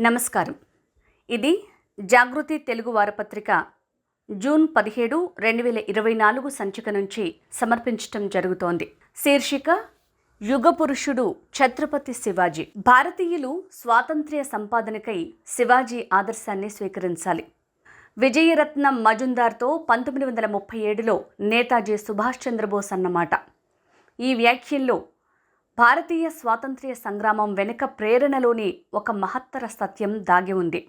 నమస్కారం. ఇది జాగృతి తెలుగు వారపత్రిక జూన్ పదిహేడు రెండు వేల ఇరవై నాలుగు సంచిక నుంచి సమర్పించటం జరుగుతోంది. శీర్షిక యుగ పురుషుడు ఛత్రపతి శివాజీ. భారతీయులు స్వాతంత్ర్య సంపాదనకై శివాజీ ఆదర్శాన్ని స్వీకరించాలి. విజయరత్నం మజుందార్తో పంతొమ్మిది వందల ముప్పై ఏడులో నేతాజీ సుభాష్ చంద్రబోస్ అన్నమాట. ఈ వ్యాఖ్యల్లో భారతీయ స్వాతంత్ర్య సంగ్రామం వెనుక ప్రేరణలోని ఒక మహత్తర సత్యం దాగి ఉంది.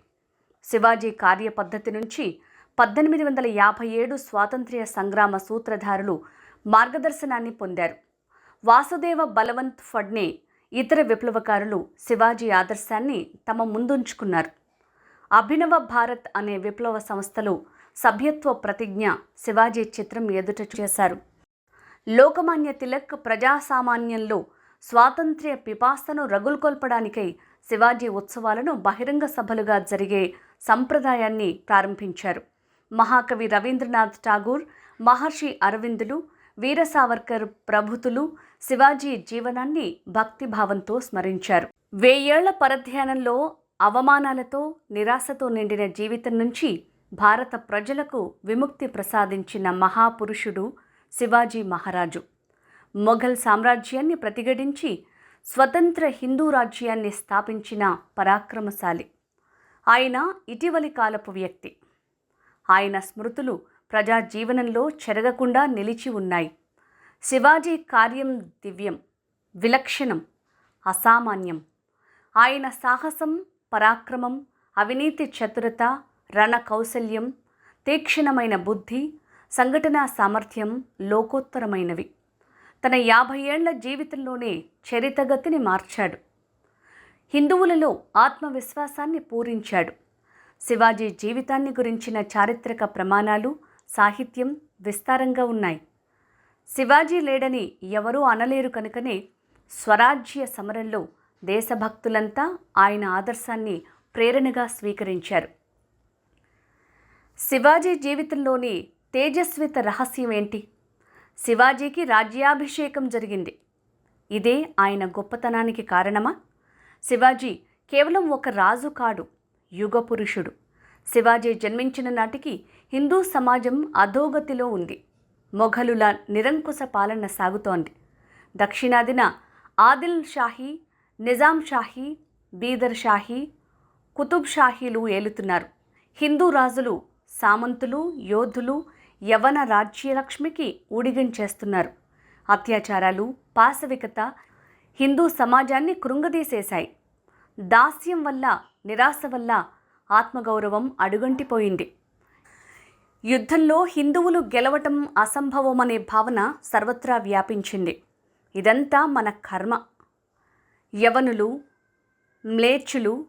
శివాజీ కార్యపద్ధతి నుంచి పద్దెనిమిది వందల యాభై ఏడు స్వాతంత్ర్య సంగ్రామ సూత్రధారులు మార్గదర్శనాన్ని పొందారు. వాసుదేవ బలవంత్ ఫడ్నే ఇతర విప్లవకారులు శివాజీ ఆదర్శాన్ని తమ ముందుంచుకున్నారు. అభినవ భారత్ అనే విప్లవ సంస్థలు సభ్యత్వ ప్రతిజ్ఞ శివాజీ చిత్రం ఎదుట చేశారు. లోకమాన్య తిలక్ ప్రజాసామాన్యంలో స్వాతంత్ర్య పిపాసను రగులుకొల్పడానికై శివాజీ ఉత్సవాలను బహిరంగ సభలుగా జరిగే సంప్రదాయాన్ని ప్రారంభించారు. మహాకవి రవీంద్రనాథ్ ఠాగూర్ మహర్షి అరవిందులు వీర సావర్కర్ ప్రభుతులు శివాజీ జీవనాన్ని భక్తిభావంతో స్మరించారు. వెయ్యేళ్ళ పరధ్యానంలో అవమానాలతో నిరాశతో నిండిన జీవితం నుంచి భారత ప్రజలకు విముక్తి ప్రసాదించిన మహాపురుషుడు శివాజీ మహారాజు. మొఘల్ సామ్రాజ్యాన్ని ప్రతిఘటించి స్వతంత్ర హిందూ రాజ్యాన్ని స్థాపించిన పరాక్రమశాలి. ఆయన ఇటీవలి కాలపు వ్యక్తి. ఆయన స్మృతులు ప్రజా జీవనంలో చెరగకుండా నిలిచి ఉన్నాయి. శివాజీ కార్యం దివ్యం విలక్షణం అసామాన్యం. ఆయన సాహసం పరాక్రమం అవినీతి చతురత రణ కౌశల్యం తీక్షణమైన బుద్ధి సంఘటనా సామర్థ్యం లోకోత్తరమైనవి. తన యాభై ఏళ్ళ జీవితంలోనే చరితగతిని మార్చాడు. హిందువులలో ఆత్మవిశ్వాసాన్ని పూరించాడు. శివాజీ జీవితాన్ని గురించిన చారిత్రక ప్రమాణాలు సాహిత్యం విస్తారంగా ఉన్నాయి. శివాజీ లేడని ఎవరూ అనలేరు కనుకనే స్వరాజ్య సమరంలో దేశభక్తులంతా ఆయన ఆదర్శాన్ని ప్రేరణగా స్వీకరించారు. శివాజీ జీవితంలోని తేజస్విత రహస్యం ఏంటి? శివాజీకి రాజ్యాభిషేకం జరిగింది. ఇదే ఆయన గొప్పతనానికి కారణమా? శివాజీ కేవలం ఒక రాజు కాడు యుగ పురుషుడు శివాజీ జన్మించిన నాటికి హిందూ సమాజం అధోగతిలో ఉంది. మొఘలుల నిరంకుశ పాలన సాగుతోంది. దక్షిణాదిన ఆదిల్ షాహీ నిజాం షాహీ బీదర్ షాహీ కుతుబ్ షాహీలు ఏలుతున్నారు. హిందూ రాజులు సామంతులు యోధులు యవన రాజ్యలక్ష్మికి ఊడిగం చేస్తున్నారు. అత్యాచారాలు పాశవికత హిందూ సమాజాన్ని కృంగదీసేశాయి. దాస్యం వల్ల నిరాశ వల్ల ఆత్మగౌరవం అడుగంటిపోయింది. యుద్ధంలో హిందువులు గెలవటం అసంభవమనే భావన సర్వత్రా వ్యాపించింది. ఇదంతా మన కర్మ. యవనులు మ్లేచ్చులు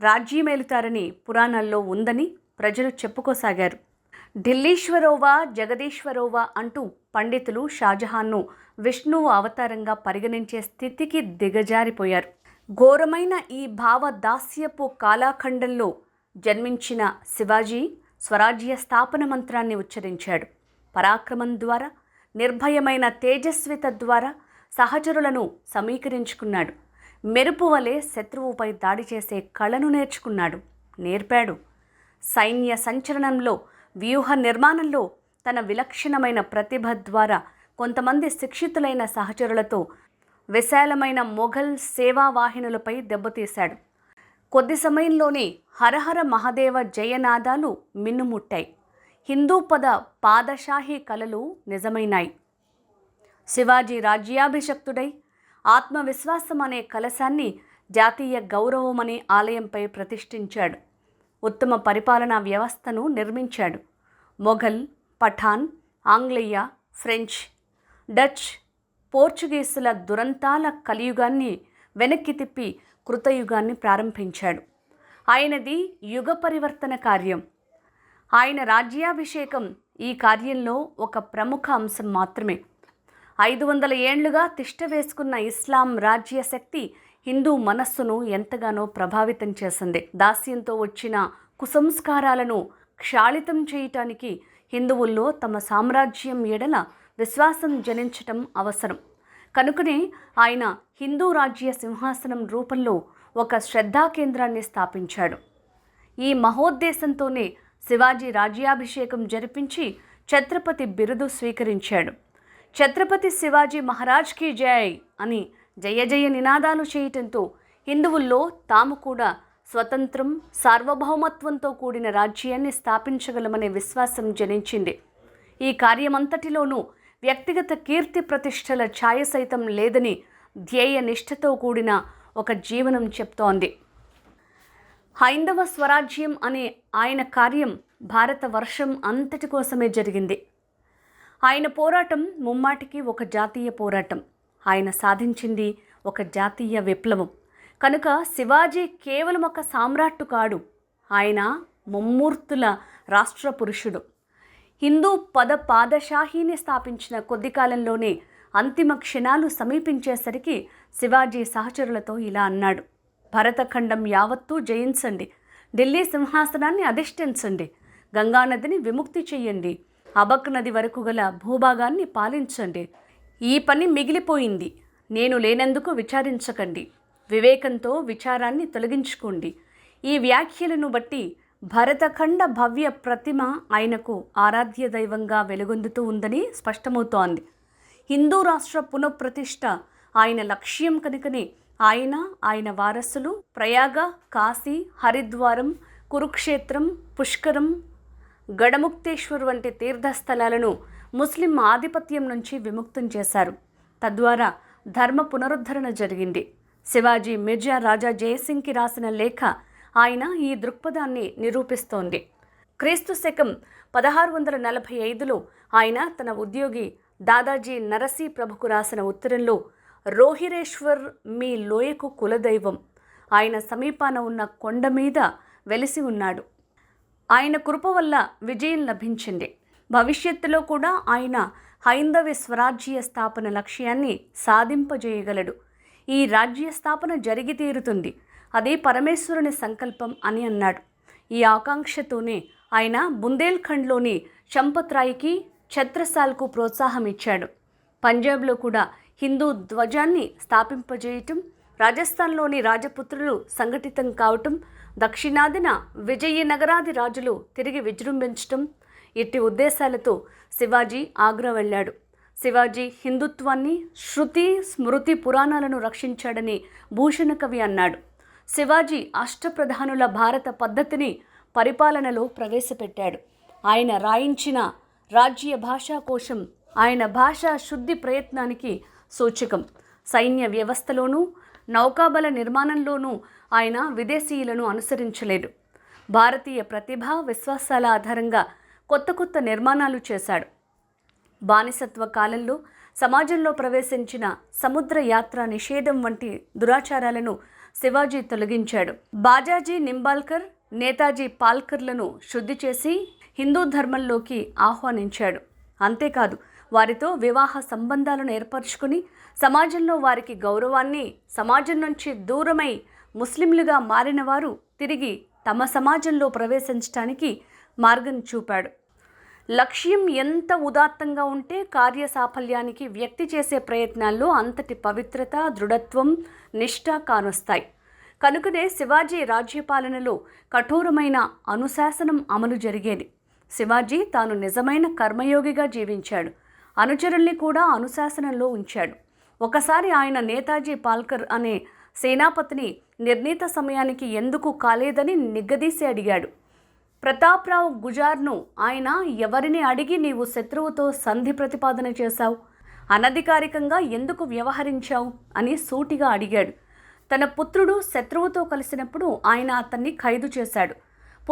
రాజ్యమేలుతారని పురాణాల్లో ఉందని ప్రజలు చెప్పుకోసాగారు. ఢిల్లీశ్వరోవా జగదీశ్వరోవా అంటూ పండితులు షాజహాన్ను విష్ణువు అవతారంగా పరిగణించే స్థితికి దిగజారిపోయారు. ఘోరమైన ఈ భావ దాస్యపు కాలాఖండంలో జన్మించిన శివాజీ స్వరాజ్య స్థాపన మంత్రాన్ని ఉచ్చరించాడు. పరాక్రమం ద్వారా నిర్భయమైన తేజస్విత ద్వారా సహచరులను సమీకరించుకున్నాడు. మెరుపు వలె శత్రువుపై దాడి చేసే కళను నేర్చుకున్నాడు. నేర్పాడు. సైన్య సంచలనంలో వ్యూహ నిర్మాణంలో తన విలక్షణమైన ప్రతిభ ద్వారా కొంతమంది శిక్షితులైన సహచరులతో విశాలమైన మొఘల్ సేవావాహినులపై దెబ్బతీశాడు. కొద్ది సమయంలోనే హరహర మహాదేవ జయనాదాలు మిన్నుముట్టాయి. హిందూ పద పాదషాహీ కలలు నిజమైనాయి. శివాజీ రాజ్యాభిషక్తుడై ఆత్మవిశ్వాసం అనే కలశాన్ని జాతీయ గౌరవమనే ఆలయంపై ప్రతిష్ఠించాడు. ఉత్తమ పరిపాలనా వ్యవస్థను నిర్మించాడు. మొఘల్ పఠాన్ ఆంగ్లేయ ఫ్రెంచ్ డచ్ పోర్చుగీసుల దురంతాల కలియుగాన్ని వెనక్కి తిప్పి కృతయుగాన్ని ప్రారంభించాడు. ఆయనది యుగ పరివర్తన కార్యం. ఆయన రాజ్యాభిషేకం ఈ కార్యంలో ఒక ప్రముఖ అంశం మాత్రమే. ఐదు వందల ఏండ్లుగా తిష్ట వేసుకున్న ఇస్లాం రాజ్య శక్తి హిందూ మనస్సును ఎంతగానో ప్రభావితం చేసింది. దాస్యంతో వచ్చిన కుసంస్కారాలను క్షాళితం చేయటానికి హిందువుల్లో తమ సామ్రాజ్యం ఎడల విశ్వాసం జనించటం అవసరం. కనుకనే ఆయన హిందూ రాజ్య సింహాసనం రూపంలో ఒక శ్రద్ధా కేంద్రాన్ని స్థాపించాడు. ఈ మహోద్దేశంతోనే శివాజీ రాజ్యాభిషేకం జరిపించి ఛత్రపతి బిరుదు స్వీకరించాడు. ఛత్రపతి శివాజీ మహారాజ్ కీ అని జయ జయ నినాదాలు చేయటంతో హిందువుల్లో తాము కూడా స్వతంత్రం సార్వభౌమత్వంతో కూడిన రాజ్యాన్ని స్థాపించగలమనే విశ్వాసం జనించింది. ఈ కార్యమంతటిలోనూ వ్యక్తిగత కీర్తి ప్రతిష్టల ఛాయ సైతం లేదని ధ్యేయ నిష్ఠతో కూడిన ఒక జీవనం చెప్తోంది. హైందవ స్వరాజ్యం అనే ఆయన కార్యం భారత వర్షం అంతటి కోసమే జరిగింది. ఆయన పోరాటం ముమ్మాటికి ఒక జాతీయ పోరాటం. ఆయన సాధించింది ఒక జాతీయ విప్లవం. కనుక శివాజీ కేవలం ఒక సామ్రాట్టు కాడు. ఆయన ముమ్మూర్తుల రాష్ట్ర పురుషుడు. హిందూ పద పాదషాహీని స్థాపించిన కొద్ది కాలంలోనే అంతిమ క్షణాలు సమీపించేసరికి శివాజీ సహచరులతో ఇలా అన్నాడు. భరతఖండం యావత్తూ జయించండి. ఢిల్లీ సింహాసనాన్ని అధిష్ఠించండి. గంగానదిని విముక్తి చెయ్యండి అబక్ నది వరకు గల భూభాగాన్ని పాలించండి. ఈ పని మిగిలిపోయింది. నేను లేనందుకు విచారించకండి. వివేకంతో విచారాన్ని తొలగించుకోండి. ఈ వ్యాఖ్యలను బట్టి భరతఖండ భవ్య ప్రతిమ ఆయనకు ఆరాధ్య దైవంగా వెలుగొందుతూ ఉందని స్పష్టమవుతోంది. హిందూ రాష్ట్ర పునఃప్రతిష్ట ఆయన లక్ష్యం కనుకనే ఆయన ఆయన వారసులు ప్రయాగ కాశీ హరిద్వారం కురుక్షేత్రం పుష్కరం గడముక్తేశ్వర్ వంటి తీర్థస్థలాలను ముస్లిం ఆధిపత్యం నుంచి విముక్తం చేశారు. తద్వారా ధర్మ పునరుద్ధరణ జరిగింది. శివాజీ మిర్జా రాజా జయసింగ్కి రాసిన లేఖ ఆయన ఈ దృక్పథాన్ని నిరూపిస్తోంది. క్రీస్తు శకం పదహారు వందల నలభై ఐదులో ఆయన తన ఉద్యోగి దాదాజీ నరసీ ప్రభుకు రాసిన ఉత్తరంలో రోహిరేశ్వర్ మీ లోయకు కులదైవం. ఆయన సమీపాన ఉన్న కొండ మీద వెలిసి ఉన్నాడు. ఆయన కృప వల్ల విజయం లభించింది. భవిష్యత్తులో కూడా ఆయన హైందవ స్వరాజ్య స్థాపన లక్ష్యాన్ని సాధింపజేయగలడు. ఈ రాజ్య స్థాపన జరిగి తీరుతుంది. అదే పరమేశ్వరుని సంకల్పం అని అన్నాడు. ఈ ఆకాంక్షతోనే ఆయన బుందేల్ఖండ్లోని చంపత్రాయికి ఛత్రసాల్కు ప్రోత్సాహం ఇచ్చాడు. పంజాబ్లో కూడా హిందూ ధ్వజాన్ని స్థాపింపజేయటం రాజస్థాన్లోని రాజపుత్రులు సంఘటితం కావటం దక్షిణాదిన విజయనగరాది రాజులు తిరిగి విజృంభించటం ఇట్టి ఉద్దేశాలతో శివాజీ ఆగ్రా వెళ్ళాడు. శివాజీ హిందుత్వాన్ని శృతి స్మృతి పురాణాలను రక్షించాడని భూషణ కవి అన్నాడు. శివాజీ అష్టప్రధానుల భారత పద్ధతిని పరిపాలనలో ప్రవేశపెట్టాడు. ఆయన రాయించిన రాజ్య భాషా కోశం ఆయన భాషా శుద్ధి ప్రయత్నానికి సూచకం. సైన్య వ్యవస్థలోనూ నౌకాబల నిర్మాణంలోనూ ఆయన విదేశీయులను అనుసరించలేదు. భారతీయ ప్రతిభ విశ్వాసాల ఆధారంగా కొత్త కొత్త నిర్మాణాలు చేశాడు. బానిసత్వ కాలంలో సమాజంలో ప్రవేశించిన సముద్ర యాత్ర నిషేధం వంటి దురాచారాలను శివాజీ తొలగించాడు. బాజాజీ నింబాల్కర్ నేతాజీ పాల్కర్లను శుద్ధి చేసి హిందూ ధర్మంలోకి ఆహ్వానించాడు. అంతేకాదు వారితో వివాహ సంబంధాలను ఏర్పరచుకుని సమాజంలో వారికి గౌరవాన్ని సమాజం నుంచి దూరమై ముస్లింలుగా మారిన వారు తిరిగి తమ సమాజంలో ప్రవేశించడానికి మార్గం చూపాడు. లక్ష్యం ఎంత ఉదాత్తంగా ఉంటే కార్య సాఫల్యానికి వ్యక్తి చేసే ప్రయత్నాల్లో అంతటి పవిత్రత దృఢత్వం నిష్ఠ కానొస్తాయి. కనుకనే శివాజీ రాజ్యపాలనలో కఠోరమైన అనుశాసనం అమలు జరిగేది. శివాజీ తాను నిజమైన కర్మయోగిగా జీవించాడు. అనుచరుల్ని కూడా అనుశాసనంలో ఉంచాడు. ఒకసారి ఆయన నేతాజీ పాల్కర్ అనే సేనాపతిని నిర్ణీత సమయానికి ఎందుకు కాలేదని నిగ్గదీసి అడిగాడు. ప్రతాప్రావు గుజార్ను ఆయన ఎవరిని అడిగి నీవు శత్రువుతో సంధి ప్రతిపాదన చేశావు? అనధికారికంగా ఎందుకు వ్యవహరించావు? అని సూటిగా అడిగాడు. తన పుత్రుడు శత్రువుతో కలిసినప్పుడు ఆయన అతన్ని ఖైదు చేశాడు.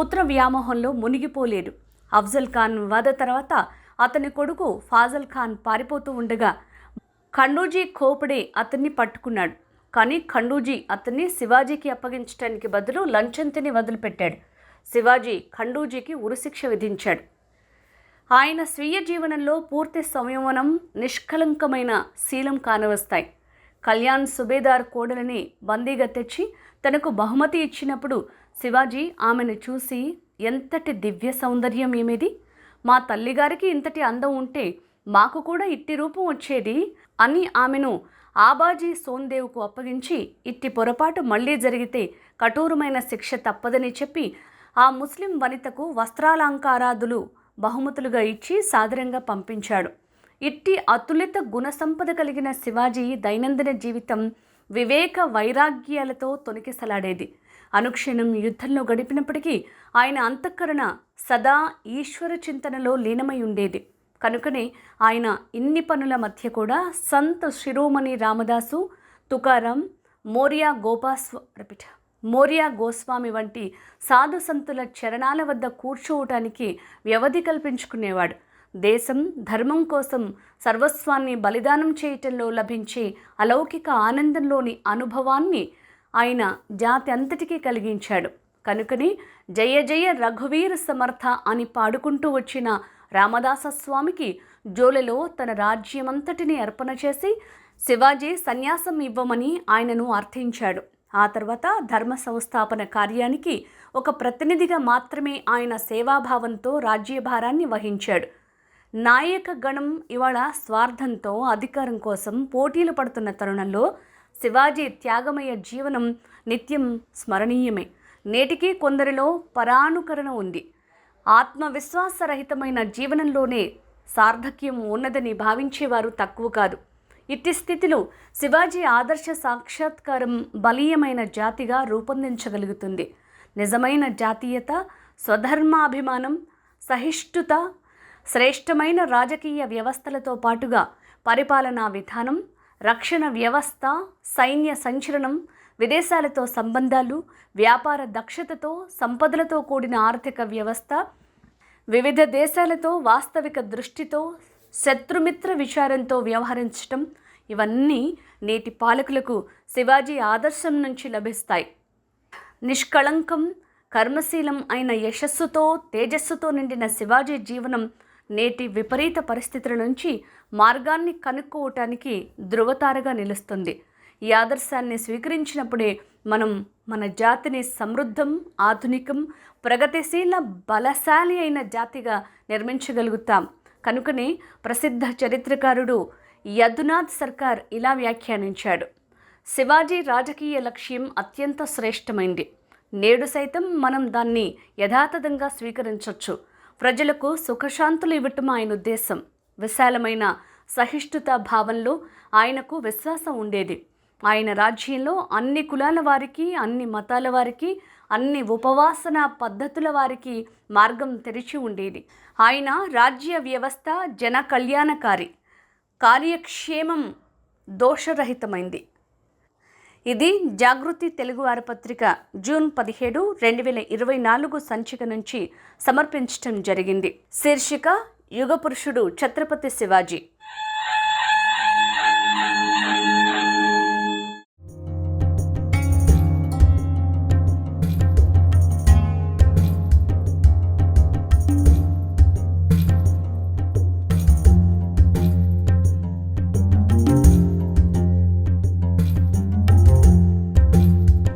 పుత్ర వ్యామోహంలో మునిగిపోలేడు అఫ్జల్ ఖాన్ వధ తర్వాత అతని కొడుకు ఫాజల్ ఖాన్ పారిపోతూ ఉండగా ఖండూజీ ఖోపడే అతన్ని పట్టుకున్నాడు. కానీ ఖండూజీ అతన్ని శివాజీకి అప్పగించడానికి బదులు లంచం తిని వదిలిపెట్టాడు. శివాజీ ఖండూజీకి ఉరిశిక్ష విధించాడు. ఆయన స్వీయ జీవనంలో పూర్తి సంయమనం నిష్కలంకమైన శీలం కానవస్తాయి. కళ్యాణ్ సుబేదార్ కోడలని బందీగా తెచ్చి తనకు బహుమతి ఇచ్చినప్పుడు శివాజీ ఆమెను చూసి ఎంతటి దివ్య సౌందర్యం ఏమిది? మా తల్లిగారికి ఇంతటి అందం ఉంటే మాకు కూడా ఇట్టి రూపం వచ్చేది అని ఆమెను ఆబాజీ సోన్దేవ్కు అప్పగించి ఇట్టి పొరపాటు మళ్ళీ జరిగితే కఠోరమైన శిక్ష తప్పదని చెప్పి ఆ ముస్లిం వనితకు వస్త్రాలంకారాదులు బహుమతులుగా ఇచ్చి సాదరంగా పంపించాడు. ఇట్టి అతులిత గుణసంపద కలిగిన శివాజీ దైనందిన జీవితం వివేక వైరాగ్యాలతో తొనికిసలాడేది అనుక్షణం యుద్ధంలో గడిపినప్పటికీ ఆయన అంతఃకరణ సదా ఈశ్వర చింతనలో లీనమై ఉండేది. కనుకనే ఆయన ఇన్ని పనుల మధ్య కూడా సంత్ శిరోమణి రామదాసు తుకారం మోరియా గోపాస్వ రిపీట్ మోరియా గోస్వామి వంటి సాధు సంతుల చరణాల వద్ద కూర్చోవటానికి వ్యవధి కల్పించుకునేవాడు. దేశం ధర్మం కోసం సర్వస్వాన్ని బలిదానం చేయటంలో లభించే అలౌకిక ఆనందంలోని అనుభవాన్ని ఆయన జాతి అంతటికీ కలిగించాడు. కనుకని జయ జయ రఘువీర సమర్థ అని పాడుకుంటూ వచ్చిన రామదాస స్వామికి జోలెలో తన రాజ్యమంతటిని అర్పణ చేసి శివాజీ సన్యాసం ఇవ్వమని ఆయనను అర్థించాడు ఆ తర్వాత ధర్మ సంస్థాపన కార్యానికి ఒక ప్రతినిధిగా మాత్రమే ఆయన సేవాభావంతో రాజ్యభారాన్ని వహించాడు. నాయక గణం ఇవాళ స్వార్థంతో అధికారం కోసం పోటీలు పడుతున్న తరుణంలో శివాజీ త్యాగమయ జీవనం నిత్యం స్మరణీయమే. నేటికి కొందరిలో పరానుకరణ ఉంది. ఆత్మవిశ్వాసరహితమైన జీవనంలోనే సార్థక్యం ఉన్నదని భావించేవారు తక్కువ కాదు. ఇట్టి స్థితిలో శివాజీ ఆదర్శ సాక్షాత్కారం బలీయమైన జాతిగా రూపొందించగలుగుతుంది. నిజమైన జాతీయత స్వధర్మాభిమానం సహిష్ణుత శ్రేష్టమైన రాజకీయ వ్యవస్థలతో పాటుగా పరిపాలనా విధానం రక్షణ వ్యవస్థ సైన్య సంచలనం విదేశాలతో సంబంధాలు వ్యాపార దక్షతతో సంపదలతో కూడిన ఆర్థిక వ్యవస్థ వివిధ దేశాలతో వాస్తవిక దృష్టితో శత్రుమిత్ర విచారంతో వ్యవహరించటం ఇవన్నీ నేటి పాలకులకు శివాజీ ఆదర్శం నుంచి లభిస్తాయి. నిష్కళంకం కర్మశీలం అయిన యశస్సుతో తేజస్సుతో నిండిన శివాజీ జీవనం నేటి విపరీత పరిస్థితుల నుంచి మార్గాన్ని కనుక్కోవటానికి ధృవతారగా నిలుస్తుంది. ఈ ఆదర్శాన్ని స్వీకరించినప్పుడే మనం మన జాతిని సమృద్ధం ఆధునికం ప్రగతిశీల బలశాలి అయిన జాతిగా నిర్మించగలుగుతాం. కనుకనే ప్రసిద్ధ చరిత్రకారుడు యదునాథ్ సర్కార్ ఇలా వ్యాఖ్యానించాడు. శివాజీ రాజకీయ లక్ష్యం అత్యంత శ్రేష్టమైంది. నేడు సైతం మనం దాన్ని యథాతథంగా స్వీకరించవచ్చు ప్రజలకు సుఖశాంతులు ఇవ్వటం ఆయన ఉద్దేశం. విశాలమైన సహిష్ణుత భావంలో ఆయనకు విశ్వాసం ఉండేది. ఆయన రాజ్యంలో అన్ని కులాల వారికి అన్ని మతాల వారికి అన్ని ఉపవాసన పద్ధతుల వారికి మార్గం తెరిచి ఉండేది. ఆయన రాజ్య వ్యవస్థ జన కళ్యాణకారి. కార్యక్షేమం దోషరహితమైంది. ఇది జాగృతి తెలుగు వారపత్రిక జూన్ పదిహేడు రెండు వేల ఇరవై నాలుగు సంచిక నుంచి సమర్పించటం జరిగింది. శీర్షిక యుగపురుషుడు ఛత్రపతి శివాజీ.